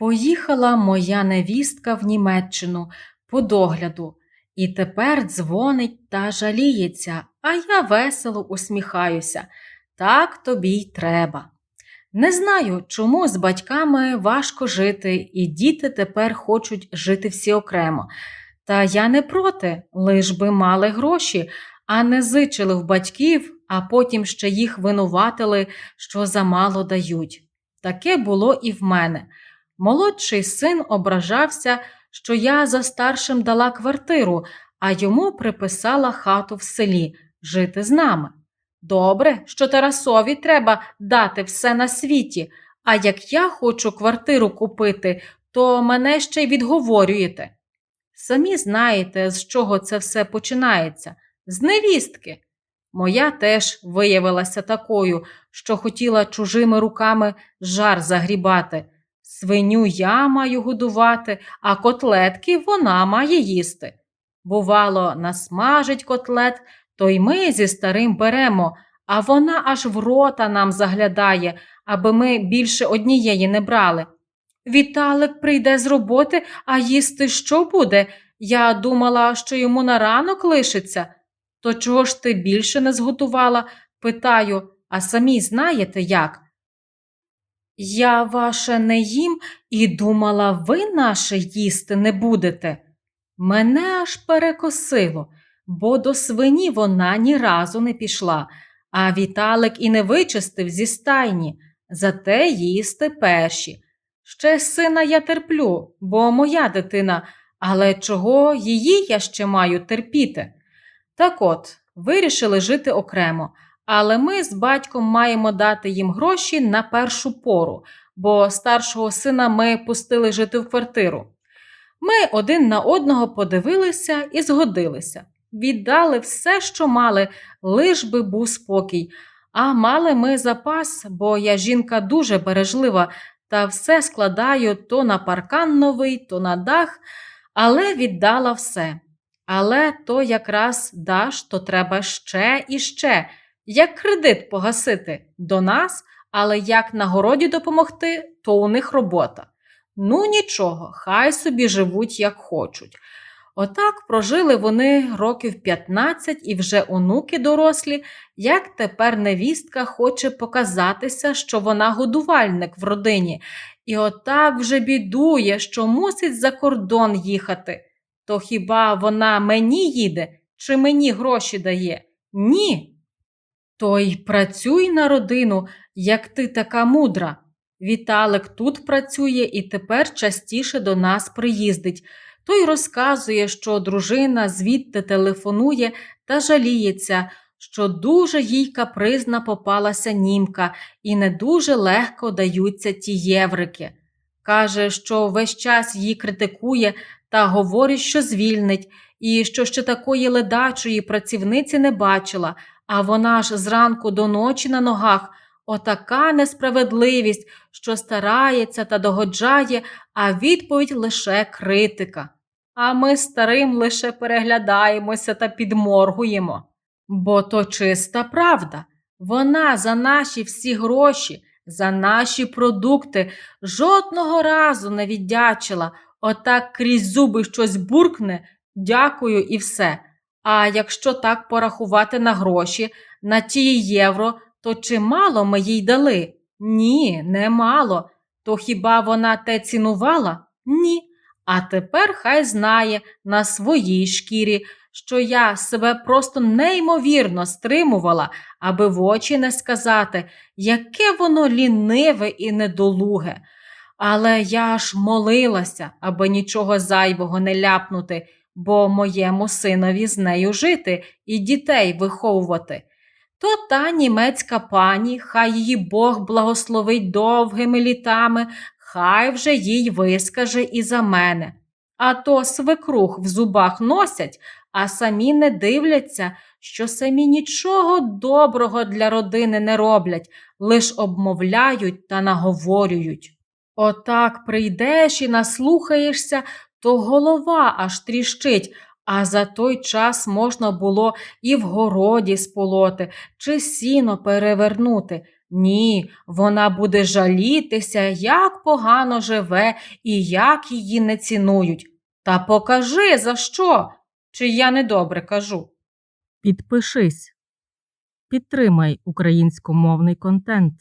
Поїхала моя невістка в Німеччину по догляду, і тепер дзвонить та жаліється, а я весело усміхаюся. Так тобі й треба. Не знаю, чому з батьками важко жити, і діти тепер хочуть жити всі окремо. Та я не проти, лиш би мали гроші, а не зичили в батьків, а потім ще їх винуватили, що замало дають. Таке було і в мене. Молодший син ображався, що я за старшим дала квартиру, а йому приписала хату в селі жити з нами. Добре, що Тарасові треба дати все на світі, а як я хочу квартиру купити, то мене ще й відговорюєте. Самі знаєте, з чого це все починається з невістки. Моя теж виявилася такою, що хотіла чужими руками жар загрібати. Свиню я маю годувати, а котлетки вона має їсти. Бувало, насмажить котлет, то й ми зі старим беремо, а вона аж в рота нам заглядає, аби ми більше однієї не брали. Віталик прийде з роботи, а їсти що буде? Я думала, що йому на ранок лишиться. То чого ж ти більше не зготувала? Питаю, а самі знаєте як? Я ваше не їм і думала, ви наше їсти не будете. Мене аж перекосило, бо до свині вона ні разу не пішла, а Віталик і не вичистив зі стайні, зате їсти перші. Ще сина я терплю, бо моя дитина, але чого її я ще маю терпіти? Так от, вирішили жити окремо, але ми з батьком маємо дати їм гроші на першу пору, бо старшого сина ми пустили жити в квартиру. Ми один на одного подивилися і згодилися. Віддали все, що мали, лиш би був спокій. А мали ми запас, бо я жінка дуже бережлива та все складаю то на паркан новий, то на дах, але віддала все. Але то якраз даш, то треба ще і ще, як кредит погасити до нас, але як на городі допомогти, то у них робота. Ну нічого, хай собі живуть, як хочуть. Отак прожили вони років 15 і вже онуки дорослі, як тепер невістка хоче показатися, що вона годувальник в родині, і отак вже бідує, що мусить за кордон їхати. То хіба вона мені їде чи мені гроші дає? Ні. То й працюй на родину, як ти така мудра. Віталик тут працює і тепер частіше до нас приїздить. Той розказує, що дружина звідти телефонує та жаліється, що дуже їй капризна попалася німка і не дуже легко даються ті єврики. Каже, що весь час її критикує та говорить, що звільнить, і що ще такої ледачої працівниці не бачила, а вона ж зранку до ночі на ногах. Отака несправедливість, що старається та догоджає, а відповідь лише критика. А ми старим лише переглядаємося та підморгуємо. Бо то чиста правда. Вона за наші всі гроші, за наші продукти жодного разу не віддячила, отак крізь зуби щось буркне, дякую і все. А якщо так порахувати на гроші, на ті євро, то чимало ми їй дали? Ні, немало. То хіба вона те цінувала? Ні. А тепер хай знає на своїй шкірі, що я себе просто неймовірно стримувала, аби в очі не сказати, яке воно ліниве і недолуге. Але я ж молилася, аби нічого зайвого не ляпнути, бо моєму синові з нею жити і дітей виховувати. То та німецька пані, хай її Бог благословить довгими літами, хай вже їй вискаже і за мене. А то свекрух в зубах носять, а самі не дивляться, що самі нічого доброго для родини не роблять, лиш обмовляють та наговорюють. Отак прийдеш і наслухаєшся, то голова аж тріщить, а за той час можна було і в городі сполоти, чи сіно перевернути. Ні, вона буде жалітися, як погано живе і як її не цінують. Та покажи, за що, чи я недобре кажу. Підпишись. Підтримай українськомовний контент.